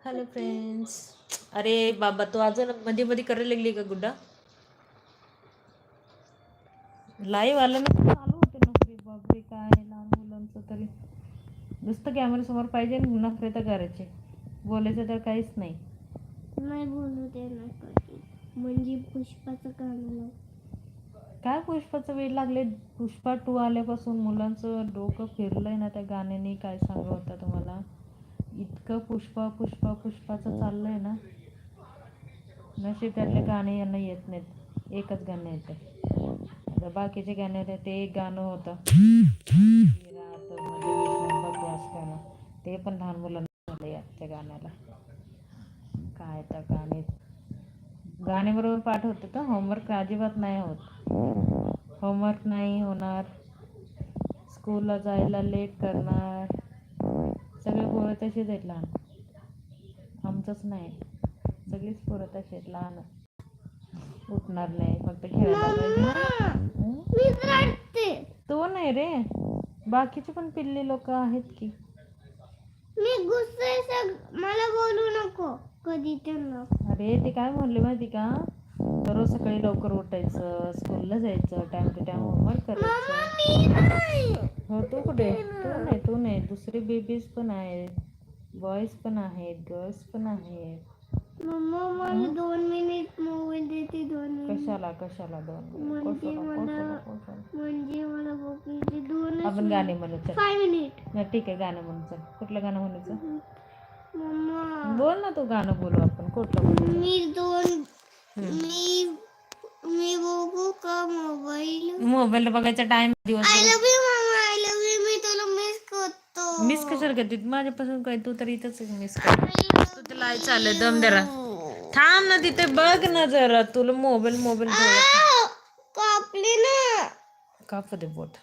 Hello friends अरे बाबा तू अजून मध्ये मध्ये करायला लागली का गुड्डा? लाईव्ह आलं ना चालू होते नोकरी. बापरे काय लहान मुलांचं तरी. नुसतं कॅमेऱ्यासमोर पाहिजे नखरे तर करायचे. बोलायचं तर काहीच नाही. नाही बोलू दे ना कधी म्हणजे पुष्पाचं गाणं. काय पुष्पाचं वेळ लागले? पुष्पा टू आल्यापासून मुलांचं डोकं फिरलंय ना त्या गाण्याने काय सांगा होता तुम्हाला? इतकं पुष्पा पुष्पा पुष्पाचं चाललंय ना? नशीब त्यातले गाणे यांना येत नाहीत. एकच गाणं येतं आता बाकीचे गाणे होते ते एक गाणं होतं. ते पण लहान मुलांना झालं त्या गाण्याला. काय तर गाणे गाण्याबरोबर बरोबर पाठ होतं का होमवर्क अजिबात नाही होत. होमवर्क नाही होणार. स्कूलला जायला लेट करणार. सगळे पोरं तसेच आहेत लहान. आमचंच नाही. सगळीच पोरं तशी आहेत लहान. उठणार नाही फक्त खेळायला तो नाही रे. बाकीचे पण पिल्ली लोक आहेत की. मी गुस्से मला बोलू नको. कधी त्यांना. अरे ते काय म्हणले माहिती का? दररोज सकाळी लवकर उठायचं स्कूलला जायचं टाइम टू टाइम होमवर्क करायचं. हो तू कुठे? तू नाही तू नाही. दुसरे बेबीज पण आहेत बॉईज पण आहेत गर्ल्स पण आहेत. मम्मा मला दोन मिनिट मोबाईल देते दोन कशाला कशाला दोन म्हणजे मला? म्हणजे मला बघायचे दोन आपण गाणे म्हणू चल. फाय मिनिट ठीक आहे गाणं म्हणू चल. कुठलं गाणं म्हणायचं मम्मा. बोल ना तू गाणं बोलू आपण. कुठलं बोलू? मी दोन मी मी बघू का मोबाईल मोबाईल बघायचा टाइम दिवस आय लव्ह यू मम्मा आय लव्ह यू मी तुला मिस करतो. मिस कशाला करते? माझ्यापासून काय? तू तर इथंच मिस कर. तू त्याला आई चाललंय दम जरा. थांब ना तिथे बघ ना जरा. तुला मोबाईल मोबाईल कापली ना. कापू दे बोट